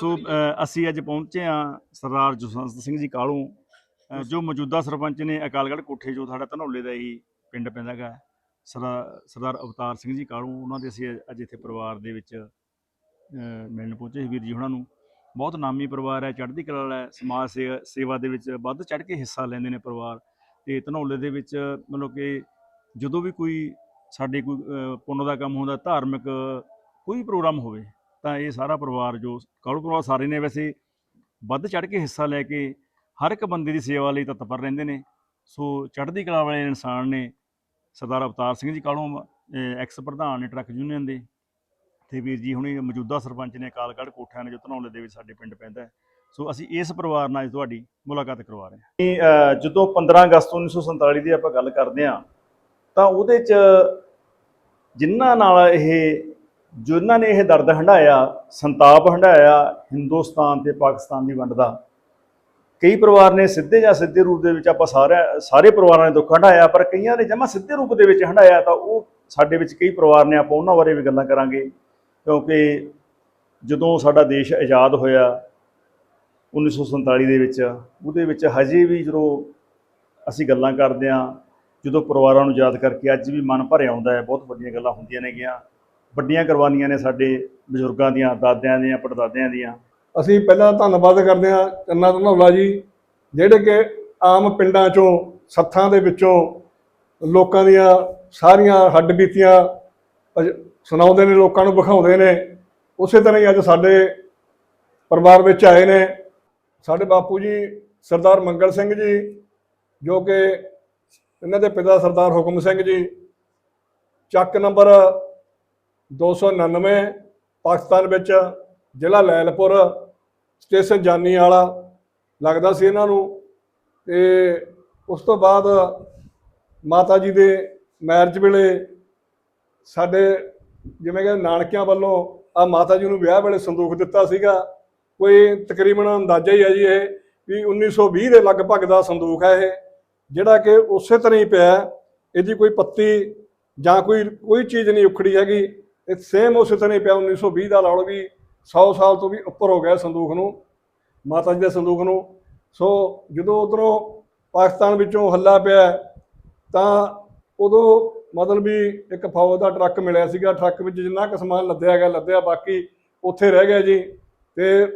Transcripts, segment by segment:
ਸੋ ਅਸੀਂ ਅੱਜ ਪਹੁੰਚੇ ਆ ਸਰਦਾਰ ਜਸਵੰਤ ਸਿੰਘ ਜੀ ਕਾਲੂ ਜੋ ਮੌਜੂਦਾ ਸਰਪੰਚ ਨੇ ਅਕਾਲਗੜ੍ਹ ਕੋਠੇ ਜੋ ਸਾਡਾ ਧਨੌਲੇ ਦਾ ਹੀ ਪਿੰਡ ਪੈਂਦਾ ਗਾ ਸਰਦਾਰ ਅਵਤਾਰ ਸਿੰਘ ਜੀ ਕਾਲੂ ਉਹਨਾਂ ਦੇ ਅਸੀਂ ਅੱਜ ਇੱਥੇ ਪਰਿਵਾਰ ਦੇ ਵਿੱਚ ਮਿਲਣ ਪਹੁੰਚੇ ਵੀਰ ਜੀ ਉਹਨਾਂ ਨੂੰ। ਬਹੁਤ ਨਾਮੀ ਪਰਿਵਾਰ ਹੈ ਚੜ੍ਹਦੀ ਕਲਾ ਵਾਲਾ ਸਮਾਜ ਸੇਵਾ ਦੇ ਵਿੱਚ ਵੱਧ ਚੜ੍ਹ ਕੇ ਹਿੱਸਾ ਲੈਂਦੇ ਨੇ ਪਰਿਵਾਰ। ਤੇ ਧਨੌਲੇ ਦੇ ਵਿੱਚ ਮਤਲਬ ਕਿ ਜਦੋਂ ਵੀ ਕੋਈ ਸਾਡੇ ਕੋਈ ਪੁੰਨ ਦਾ ਕੰਮ ਹੁੰਦਾ ਧਾਰਮਿਕ ਕੋਈ ਪ੍ਰੋਗਰਾਮ ਹੋਵੇ ਤਾਂ ਇਹ ਸਾਰਾ ਪਰਿਵਾਰ ਜੋ ਕਾਲੂ ਪਰਿਵਾਰ ਸਾਰੇ ਨੇ ਵੈਸੇ ਵੱਧ ਚੜ੍ਹ ਕੇ ਹਿੱਸਾ ਲੈ ਕੇ ਹਰ ਇੱਕ ਬੰਦੇ ਦੀ ਸੇਵਾ ਲਈ ਤਤਪਰ ਰਹਿੰਦੇ ਨੇ। ਸੋ ਚੜ੍ਹਦੀ ਕਲਾ ਵਾਲੇ ਇਨਸਾਨ ਨੇ ਸਰਦਾਰ ਅਵਤਾਰ ਸਿੰਘ ਜੀ ਕਾਲੋਂ ਐਕਸ ਪ੍ਰਧਾਨ ਨੇ ਟਰੱਕ ਯੂਨੀਅਨ ਦੇ। ਤੇ ਵੀਰ ਜੀ ਹੁਣੇ ਮੌਜੂਦਾ ਸਰਪੰਚ ਨੇ ਕਾਲਗੜ੍ਹ ਕੋਠਿਆਂ ਨੇ ਜੋ ਧਨੌਲੇ ਦੇ ਵਿੱਚ ਸਾਡੇ ਪਿੰਡ ਪੈਂਦਾ ਹੈ। ਸੋ ਅਸੀਂ ਇਸ ਪਰਿਵਾਰ ਨਾਲ ਤੁਹਾਡੀ ਮੁਲਾਕਾਤ ਕਰਵਾ ਰਹੇ ਹਾਂ। ਜਦੋਂ 15 ਅਗਸਤ 1947 ਦੀ ਆਪਾਂ ਗੱਲ ਕਰਦੇ ਹਾਂ, ਤਾਂ ਉਹਦੇ 'ਚ ਜਿਨ੍ਹਾਂ ਨਾਲ ਇਹ ਜਿਨ੍ਹਾਂ ਨੇ ਇਹ ਦਰਦ ਹੰਢਾਇਆ, ਸੰਤਾਪ ਹੰਢਾਇਆ, ਹਿੰਦੁਸਤਾਨ ਤੇ ਪਾਕਿਸਤਾਨ ਦੀ ਵੰਡ ਦਾ। ਕਈ ਪਰਿਵਾਰ ਨੇ ਸਿੱਧੇ ਜਾਂ ਸਿੱਧੇ ਰੂਪ ਦੇ ਵਿੱਚ ਆਪਾਂ ਸਾਰੇ ਸਾਰੇ ਪਰਿਵਾਰਾਂ ਨੇ ਦੁੱਖ ਹੰਢਾਇਆ, ਪਰ ਕਈਆਂ ਨੇ ਜਮਾ ਸਿੱਧੇ ਰੂਪ ਦੇ ਵਿੱਚ ਹੰਢਾਇਆ ਤਾਂ ਉਹ ਸਾਡੇ ਵਿੱਚ ਕਈ ਪਰਿਵਾਰ ਨੇ ਆਪਾਂ ਉਹਨਾਂ ਬਾਰੇ ਵੀ ਗੱਲਾਂ ਕਰਾਂਗੇ। ਕਿਉਂਕਿ ਜਦੋਂ ਸਾਡਾ ਦੇਸ਼ ਆਜ਼ਾਦ ਹੋਇਆ 1947 ਦੇ ਵਿੱਚ, ਉਹਦੇ ਵਿੱਚ ਹਜੇ ਵੀ ਜਦੋਂ ਅਸੀਂ ਗੱਲਾਂ ਕਰਦੇ ਹਾਂ, ਜਦੋਂ ਪਰਿਵਾਰਾਂ ਨੂੰ ਯਾਦ ਕਰਕੇ ਅੱਜ ਵੀ ਮਨ ਭਰਿਆ ਆਉਂਦਾ ਹੈ, ਬਹੁਤ ਵੱਡੀਆਂ ਗੱਲਾਂ ਹੁੰਦੀਆਂ ਨੇਗੀਆਂ। ਵੱਡੀਆਂ ਕੁਰਬਾਨੀਆਂ ਨੇ ਸਾਡੇ ਬਜ਼ੁਰਗਾਂ ਦੀਆਂ, ਦਾਦਿਆਂ ਦੀਆਂ, ਪੜਦਾਦਿਆਂ ਦੀਆਂ। ਅਸੀਂ ਪਹਿਲਾਂ ਧੰਨਵਾਦ ਕਰਦੇ ਹਾਂ ਚੰਨਾ ਧਨੌਲਾ ਜੀ, ਜਿਹੜੇ ਕਿ ਆਮ ਪਿੰਡਾਂ ਚੋਂ, ਸੱਥਾਂ ਦੇ ਵਿੱਚੋਂ, ਲੋਕਾਂ ਦੀਆਂ ਸਾਰੀਆਂ ਹੱਡ ਬੀਤੀਆਂ ਸੁਣਾਉਂਦੇ ਨੇ, ਲੋਕਾਂ ਨੂੰ ਵਿਖਾਉਂਦੇ ਨੇ। ਉਸੇ ਤਰ੍ਹਾਂ ਹੀ ਅੱਜ ਸਾਡੇ ਪਰਿਵਾਰ ਵਿੱਚ ਆਏ ਨੇ। ਸਾਡੇ ਬਾਪੂ ਜੀ, ਸਰਦਾਰ ਮੰਗਲ ਸਿੰਘ ਜੀ, ਜੋ ਕਿ ਇਹਨਾਂ ਦੇ ਪਿਤਾ ਸਰਦਾਰ ਹੁਕਮ ਸਿੰਘ ਜੀ, ਚੱਕ ਨੰਬਰ 299 ਪਾਕਿਸਤਾਨ ਵਿੱਚ ਜ਼ਿਲ੍ਹਾ ਲੈਲਪੁਰ ਸਟੇਸ਼ਨ ਜਾਨੀ ਵਾਲਾ ਲੱਗਦਾ ਸੀ ਇਹਨਾਂ ਨੂੰ ਤੇ ਉਸ ਤੋਂ ਬਾਅਦ ਮਾਤਾ ਜੀ ਦੇ ਮੈਰਿਜ ਵੇਲੇ ਸਾਡੇ ਜਿਵੇਂ ਕਿ ਨਾਨਕਿਆਂ ਵੱਲੋਂ ਆ ਮਾਤਾ ਜੀ ਨੂੰ ਵਿਆਹ ਵੇਲੇ ਸੰਦੂਖ ਦਿੱਤਾ ਸੀਗਾ। ਕੋਈ ਤਕਰੀਬਨ ਅੰਦਾਜ਼ਾ ਹੀ ਹੈ ਜੀ ਇਹ ਵੀ 1920 ਦੇ ਲਗਭਗ ਦਾ ਸੰਦੂਖ ਹੈ ਇਹ, ਜਿਹੜਾ ਕਿ ਉਸੇ ਤਰ੍ਹਾਂ ਹੀ ਪਿਆ। ਇਹਦੀ ਕੋਈ ਪੱਤੀ ਜਾਂ ਕੋਈ ਕੋਈ ਚੀਜ਼ ਨਹੀਂ ਉਖੜੀ ਹੈਗੀ। ਇਹ ਸੇਮ ਉਸੇ ਤਰ੍ਹਾਂ ਹੀ ਪਿਆ 1920 ਦਾ ਲਾ ਲਓ ਵੀ 100 ਸਾਲ ਤੋਂ ਵੀ ਉੱਪਰ ਹੋ ਗਿਆ ਸੰਦੂਕ ਨੂੰ, ਮਾਤਾ ਜੀ ਦੇ ਸੰਦੂਕ ਨੂੰ। ਸੋ ਜਦੋਂ ਉਧਰੋਂ ਪਾਕਿਸਤਾਨ ਵਿੱਚੋਂ ਹੱਲਾ ਪਿਆ, ਤਾਂ ਉਦੋਂ ਮਤਲਬ ਵੀ ਇੱਕ ਫੌਜ ਦਾ ਟਰੱਕ ਮਿਲਿਆ ਸੀਗਾ, ਟਰੱਕ ਵਿੱਚ ਜਿੰਨਾ ਕੁ ਸਮਾਨ ਲੱਦਿਆ ਗਿਆ, ਲੱਦਿਆ, ਬਾਕੀ ਉੱਥੇ ਰਹਿ ਗਿਆ ਜੀ। ਤੇ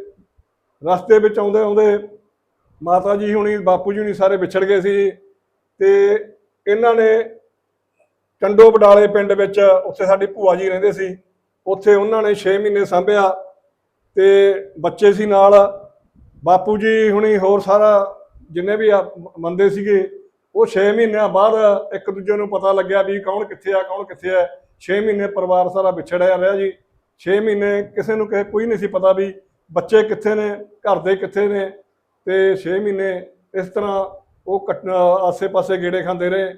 ਰਸਤੇ ਵਿੱਚ ਆਉਂਦੇ ਆਉਂਦੇ ਮਾਤਾ ਜੀ ਹੁਣੀ, ਬਾਪੂ ਜੀ ਹੁਣੀ ਸਾਰੇ ਵਿਛੜ ਗਏ ਸੀ ਤੇ ਇਹਨਾਂ ਨੇ ਕੰਡੋ ਬਡਾਲੇ ਪਿੰਡ ਵਿੱਚ ਉੱਥੇ ਸਾਡੀ ਭੂਆ ਜੀ ਰਹਿੰਦੇ ਸੀ। ਉੱਥੇ ਉਹਨਾਂ ਨੇ 6 ਮਹੀਨੇ ਸੰਭਿਆ ਤੇ ਬੱਚੇ ਸੀ ਨਾਲ। ਬਾਪੂ ਜੀ ਹੁਣੀ ਹੋਰ ਸਾਰਾ ਜਿੰਨੇ ਵੀ ਆ ਮੰਦੇ ਸੀਗੇ, ਉਹ 6 ਮਹੀਨਿਆਂ ਬਾਅਦ ਇੱਕ ਦੂਜੇ ਨੂੰ ਪਤਾ ਲੱਗਿਆ ਵੀ ਕੌਣ ਕਿੱਥੇ ਆ, ਕੌਣ ਕਿੱਥੇ ਆ। 6 ਮਹੀਨੇ ਪਰਿਵਾਰ ਸਾਰਾ ਵਿਛੜਿਆ ਰਿਹਾ ਜੀ। 6 ਮਹੀਨੇ ਕਿਸੇ ਨੂੰ ਕਿਸੇ ਕੋਈ ਨਹੀਂ ਸੀ ਪਤਾ ਵੀ ਬੱਚੇ ਕਿੱਥੇ ਨੇ, ਘਰ ਦੇ ਕਿੱਥੇ ਨੇ। ਤੇ 6 ਮਹੀਨੇ ਇਸ ਤਰ੍ਹਾਂ ਉਹ ਕੱਟ- ਆਸੇ-ਪਾਸੇ ਗੇੜੇ ਖਾਂਦੇ ਰਹੇ।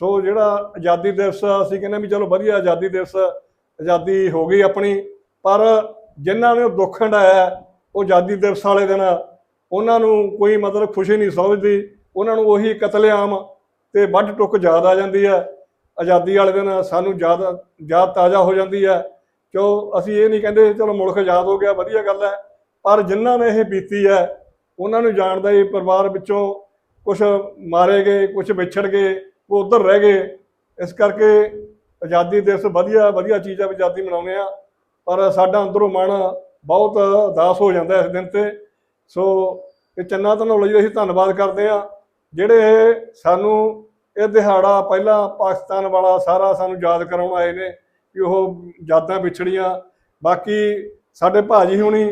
ਸੋ ਜਿਹੜਾ ਆਜ਼ਾਦੀ ਦਿਵਸ ਅਸੀਂ ਕਹਿੰਦੇ ਵੀ ਚਲੋ ਵਧੀਆ ਆਜ਼ਾਦੀ ਦਿਵਸ ਆਜ਼ਾਦੀ ਹੋ ਗਈ ਆਪਣੀ, ਪਰ ਜਿਨ੍ਹਾਂ ਨੇ ਦੁੱਖ ਹੰਢਾਇਆ ਉਹ ਆਜ਼ਾਦੀ ਦਿਵਸ ਵਾਲੇ ਦਿਨ ਉਹਨਾਂ ਨੂੰ ਕੋਈ ਮਤਲਬ ਖੁਸ਼ੀ ਨਹੀਂ ਸਮਝਦੀ, ਉਹਨਾਂ ਨੂੰ ਉਹੀ ਕਤਲੇਆਮ ਤੇ ਵੱਢ ਟੁੱਕ ਯਾਦ ਆ ਜਾਂਦੀ ਹੈ। ਆਜ਼ਾਦੀ ਵਾਲੇ ਦਿਨ ਸਾਨੂੰ ਯਾਦ ਯਾਦ ਤਾਜ਼ਾ ਹੋ ਜਾਂਦੀ ਹੈ। ਕਿਉਂ? ਅਸੀਂ ਇਹ ਨਹੀਂ ਕਹਿੰਦੇ ਚਲੋ ਮੁਲਕ ਆਜ਼ਾਦ ਹੋ ਗਿਆ, ਵਧੀਆ ਗੱਲ ਹੈ, ਪਰ ਜਿਨ੍ਹਾਂ ਨੇ ਇਹ ਬੀਤੀ ਹੈ, ਉਹਨਾਂ ਨੂੰ ਜਾਣਦਾ ਹੀ ਪਰਿਵਾਰ ਵਿੱਚੋਂ ਕੁਝ ਮਾਰੇ ਗਏ ਕੁਝ ਵਿਛੜ ਗਏ ਉਹ ਉਧਰ ਰਹਿ ਗਏ। ਇਸ ਕਰਕੇ ਆਜ਼ਾਦੀ ਦਿਵਸ ਵਧੀਆ ਵਧੀਆ ਚੀਜ਼ ਆ ਆਜ਼ਾਦੀ ਮਨਾਉਂਦੇ ਆ। ਪਰ ਸਾਡਾ ਅੰਦਰੋਂ ਮਨ ਬਹੁਤ ਉਦਾਸ ਹੋ ਜਾਂਦਾ ਇਸ ਦਿਨ ਤੇ। ਸੋ ਇਹ ਚੰਨਾ ਧਨੌਲਾ ਜੀ ਅਸੀਂ ਧੰਨਵਾਦ ਕਰਦੇ ਆ। ਜਿਹੜੇ ਸਾਨੂੰ ਇਹ ਦਿਹਾੜਾ ਪਹਿਲਾਂ ਪਾਕਿਸਤਾਨ ਵਾਲਾ ਸਾਰਾ ਸਾਨੂੰ ਯਾਦ ਕਰਾਉਣ ਆਏ ਨੇ ਕਿ ਉਹ ਯਾਦਾਂ ਵਿਛੜੀਆਂ। ਬਾਕੀ ਸਾਡੇ ਭਾਜੀ ਹੁਣੀ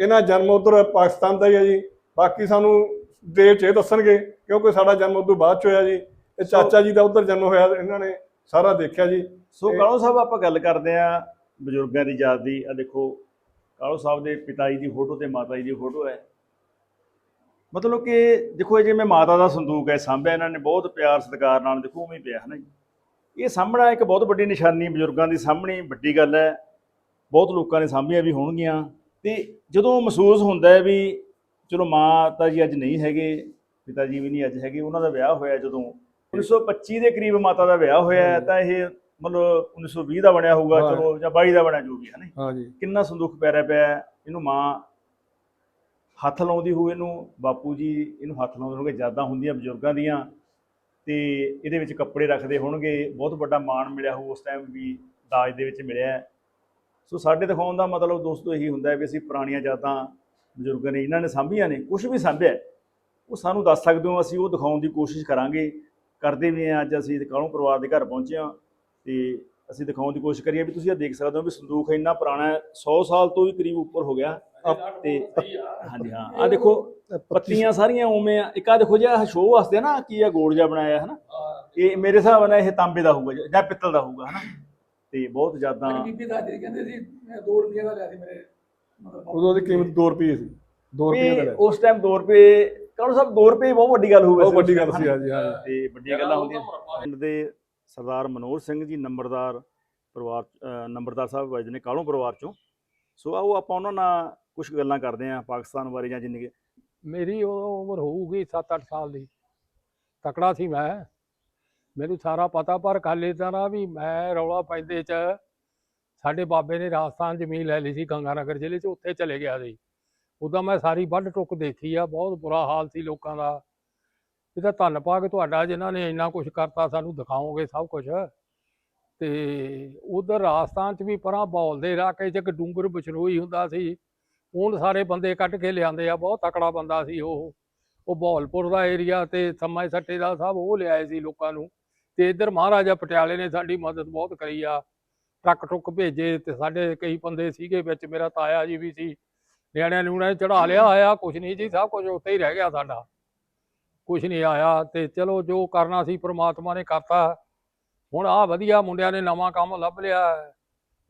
ਇਹਨਾਂ ਜਨਮ ਉਧਰ ਪਾਕਿਸਤਾਨ ਦਾ ਹੀ ਹੈ ਜੀ। ਬਾਕੀ ਸਾਨੂੰ ਦੇਰ ਚ ਇਹ ਦੱਸਣਗੇ ਕਿਉਂਕਿ ਸਾਡਾ ਜਨਮ ਉਦੋਂ ਬਾਅਦ ਚ ਹੋਇਆ ਜੀ। ਇਹ ਚਾਚਾ ਜੀ ਦਾ ਉਧਰ ਜਨਮ ਹੋਇਆ ਇਹਨਾਂ ਨੇ ਸਾਰਾ ਦੇਖਿਆ ਜੀ। ਸੋ ਕਾਲੋ ਸਾਹਿਬ ਆਪਾਂ ਗੱਲ ਕਰਦੇ ਆ ਬਜ਼ੁਰਗਾਂ ਦੀ ਯਾਦ ਦੀ। ਆ ਦੇਖੋ ਕਾਲੋ ਸਾਹਿਬ ਦੇ ਪਿਤਾ ਜੀ ਦੀ ਫੋਟੋ ਤੇ ਮਾਤਾ ਜੀ ਦੀ ਫੋਟੋ ਹੈ। ਮਤਲਬ ਕਿ ਦੇਖੋ ਇਹ ਜਿਵੇਂ ਮਾਤਾ ਦਾ ਸੰਦੂਕ ਹੈ ਸਾਂਭਿਆ ਇਹਨਾਂ ਨੇ ਬਹੁਤ ਪਿਆਰ ਸਤਿਕਾਰ ਨਾਲ ਦੇਖੋ ਉਵੇਂ ਪਿਆ ਹੈ ਨਾ ਜੀ। ਇਹ ਸਾਹਮਣਾ ਇੱਕ ਬਹੁਤ ਵੱਡੀ ਨਿਸ਼ਾਨੀ ਬਜ਼ੁਰਗਾਂ ਦੀ ਸਾਹਮਣੀ ਵੱਡੀ ਗੱਲ ਹੈ। ਬਹੁਤ ਲੋਕਾਂ ਨੇ ਸਾਂਭੀਆਂ ਵੀ ਹੋਣਗੀਆਂ। ਤੇ ਜਦੋਂ ਮਹਿਸੂਸ ਹੁੰਦਾ ਹੈ ਵੀ ਚਲੋ ਮਾਤਾ ਜੀ ਅੱਜ ਨਹੀਂ ਹੈਗੇ ਪਿਤਾ ਜੀ ਵੀ ਨਹੀਂ ਅੱਜ ਹੈਗੇ ਉਹਨਾਂ ਦਾ ਵਿਆਹ ਹੋਇਆ ਜਦੋਂ 1925 ਦੇ ਕਰੀਬ ਮਾਤਾ ਦਾ ਵਿਆਹ ਹੋਇਆ ਹੈ, ਤਾਂ ਇਹ ਮਤਲਬ 1920 ਦਾ ਬਣਿਆ ਹੋਊਗਾ ਹਾਂ। ਚਲੋ ਜਾਂ 22 ਦਾ ਬਣਿਆ ਜੋ ਵੀ ਹੈ ਨਾ ਹਾਂ ਕਿੰਨਾ ਸੰਦੂਖ ਪਿਆਰਾ ਪਿਆ ਹੈ, ਇਹਨੂੰ ਮਾਂ ਹੱਥ ਲਾਉਂਦੀ ਹੋਵੇ ਇਹਨੂੰ ਬਾਪੂ ਜੀ ਇਹਨੂੰ ਹੱਥ ਲਾਉਂਦੇ ਹੋਣਗੇ ਯਾਦਾਂ ਹੁੰਦੀਆਂ ਬਜ਼ੁਰਗਾਂ ਦੀਆਂ ਤੇ ਇਹਦੇ ਵਿੱਚ ਕੱਪੜੇ ਰੱਖਦੇ ਹੋਣਗੇ ਬਹੁਤ ਵੱਡਾ ਮਾਣ ਮਿਲਿਆ ਹੋਊ ਉਸ ਟਾਈਮ ਵੀ ਦਾਜ ਦੇ ਵਿੱਚ ਮਿਲਿਆ ਹੈ। ਸੋ ਸਾਡੇ ਦਿਖਾਉਣ ਦਾ ਮਤਲਬ ਦੋਸਤੋ ਇਹੀ ਹੁੰਦਾ ਹੈ ਵੀ ਅਸੀਂ ਪੁਰਾਣੀਆਂ ਯਾਦਾਂ ਬਜ਼ੁਰਗਾਂ ਨੇ ਇਹਨਾਂ ਨੇ ਸਾਂਭੀਆਂ ਨੇ ਕੁਝ ਵੀ ਸਾਂਭਿਆ ਹੈ, ਉਹ ਸਾਨੂੰ ਦੱਸ ਸਕਦੇ ਹੋ ਅਸੀਂ ਉਹ ਦਿਖਾਉਣ ਦੀ ਕੋਸ਼ਿਸ਼ ਕਰਾਂਗੇ ਕਰਦੇ ਵੀ ਹਾਂ ਅੱਜ ਅਸੀਂ ਕਾਲੋਂ ਪਰਿਵਾਰ ਦੇ ਘਰ ਪਹੁੰਚੇ ਹਾਂ ਤੇ ਅਸੀਂ ਦਿਖਾਉਣ ਦੀ ਕੋਸ਼ਿਸ਼ ਕਰੀਏ ਵੀ ਤੁਸੀਂ ਇਹ ਦੇਖ ਸਕਦੇ ਹੋ ਵੀ ਸੰਦੂਕ ਇੰਨਾ ਪੁਰਾਣਾ ਹੈ 100 ਸਾਲ ਤੋਂ ਵੀ ਕਰੀਬ ਉੱਪਰ ਹੋ ਗਿਆ। ਤੇ ਹਾਂਜੀ ਹਾਂ ਆ ਦੇਖੋ ਪੱਤੀਆਂ ਸਾਰੀਆਂ ਉਵੇਂ ਆ। ਇੱਕ ਆ ਦੇਖੋ ਜੀ ਆਹ ਸ਼ੋਅ ਵਾਸਤੇ ਨਾ ਕੀ ਆ ਗੋਲ ਜਿਹਾ ਬਣਾਇਆ ਹੈ ਨਾ। ਇਹ ਮੇਰੇ ਹਿਸਾਬ ਨਾਲ ਇਹ ਤਾਂਬੇ ਦਾ ਹੋਊਗਾ ਜਾਂ ਪਿੱਤਲ ਦਾ ਹੋਊਗਾ ਹਨਾ। ਤੇ ਬਹੁਤ ਜ਼ਿਆਦਾ ਬੀਬੀ ਦਾਦੀ ਕਹਿੰਦੇ ਸੀ ਮੈਂ 2 ਰੁਪਏ ਦਾ ਲਿਆ ਸੀ ਮੇਰੇ ਮਤਲਬ ਉਦੋਂ ਦੀ ਕੀਮਤ 2 ਰੁਪਏ ਸੀ 2 ਰੁਪਏ ਦਾ ਉਸ ਟਾਈਮ 2 ਰੁਪਏ ਕਾਲੋ ਸਾਹਿਬ 2 ਰੁਪਏ ਬਹੁਤ ਵੱਡੀ ਗੱਲ ਹੋਊ ਬਹੁਤ ਵੱਡੀ ਗੱਲ ਸੀ। ਹਾਂਜੀ ਹਾਂ। ਤੇ ਵੱਡੀਆਂ ਗੱਲਾਂ ਹੁੰਦੀਆਂ। ਪਿੰਡ ਦੇ ਸਰਦਾਰ ਮਨੋਜ ਸਿੰਘ ਜੀ ਨੰਬਰਦਾਰ ਪਰਿਵਾਰ ਨੰਬਰਦਾਰ ਸਾਹਿਬ ਵਜਦੇ ਨੇ ਕਾਲੋਂ ਪਰਿਵਾਰ ਚੋਂ? ਸੋ ਆਓ ਆਪਾਂ ਉਹਨਾਂ ਨਾਲ ਕੁਝ ਗੱਲਾਂ ਕਰਦੇ ਹਾਂ ਪਾਕਿਸਤਾਨ ਬਾਰੇ ਜਾਂ ਜਿੰਨੀ ਕੁ- ਮੇਰੀ ਉਦੋਂ ਉਮਰ ਹੋਊਗੀ 7-8 ਸਾਲ ਦੀ। ਤਕੜਾ ਸੀ ਮੈਂ। ਮੈਨੂੰ ਸਾਰਾ ਪਤਾ ਪਰ ਏਦਾਂ ਨਾ ਵੀ ਮੈਂ ਰੌਲਾ ਪੈਂਦੇ ਚ ਸਾਡੇ ਬਾਬੇ ਨੇ ਰਾਜਸਥਾਨ ਜ਼ਮੀਨ ਲੈ ਲਈ ਸੀ ਗੰਗਾਨਗਰ ਜ਼ਿਲ੍ਹੇ ਚ ਉੱਥੇ ਚਲੇ ਗਿਆ ਸੀ। ਉਦੋਂ ਮੈਂ ਸਾਰੀ ਵੱਢ ਟੁੱਕ ਦੇਖੀ ਆ, ਬਹੁਤ ਬੁਰਾ ਹਾਲ ਸੀ ਲੋਕਾਂ ਦਾ। ਇਹਦਾ ਧੰਨਵਾਦ ਤੁਹਾਡਾ ਜਿਨ੍ਹਾਂ ਨੇ ਇੰਨਾ ਕੁਝ ਕਰਤਾ, ਸਾਨੂੰ ਦਿਖਾਓਗੇ ਸਭ ਕੁਝ ਤੇ ਉਧਰ ਰਾਜਸਥਾਨ ਚ ਵੀ ਪਰਾਂ ਬੌਲ ਦੇ ਇਲਾਕੇ ਚ ਇੱਕ ਡੂੰਗਰ ਬਛਰੋਈ ਹੁੰਦਾ ਸੀ। ਹੁਣ ਸਾਰੇ ਬੰਦੇ ਕੱਢ ਕੇ ਲਿਆਂਦੇ ਆ, ਬਹੁਤ ਤਕੜਾ ਬੰਦਾ ਸੀ ਉਹ। ਉਹ ਬਹੌਲਪੁਰ ਦਾ ਏਰੀਆ ਤੇ ਸਮਾ ਸੱਟੇ ਦਾ ਸਭ ਉਹ ਲਿਆਏ ਸੀ ਲੋਕਾਂ ਨੂੰ। ਤੇ ਇੱਧਰ ਮਹਾਰਾਜਾ ਪਟਿਆਲੇ ਨੇ ਸਾਡੀ ਮਦਦ ਬਹੁਤ ਕਰੀ ਆ। ਟਰੱਕ ਟੁੱਕ ਭੇਜੇ ਤੇ ਸਾਡੇ ਕਈ ਬੰਦੇ ਸੀਗੇ ਵਿੱਚ, ਮੇਰਾ ਤਾਇਆ ਜੀ ਵੀ ਸੀ। ਨਿਆਣਿਆਂ ਨੂੰ ਚੜਾ ਲਿਆ ਆਇਆ ਕੁਝ ਨਹੀਂ ਜੀ, ਸਭ ਕੁਝ ਉੱਥੇ ਹੀ ਰਹਿ ਗਿਆ ਸਾਡਾ। ਕੁਝ ਨਹੀਂ ਆਇਆ, ਤੇ ਚਲੋ ਜੋ ਕਰਨਾ ਸੀ ਪ੍ਰਮਾਤਮਾ ਨੇ ਕਰਤਾ। ਹੁਣ ਆ ਵਧੀਆ ਮੁੰਡਿਆਂ ਨੇ ਨਵਾਂ ਕੰਮ ਲੱਭ ਲਿਆ।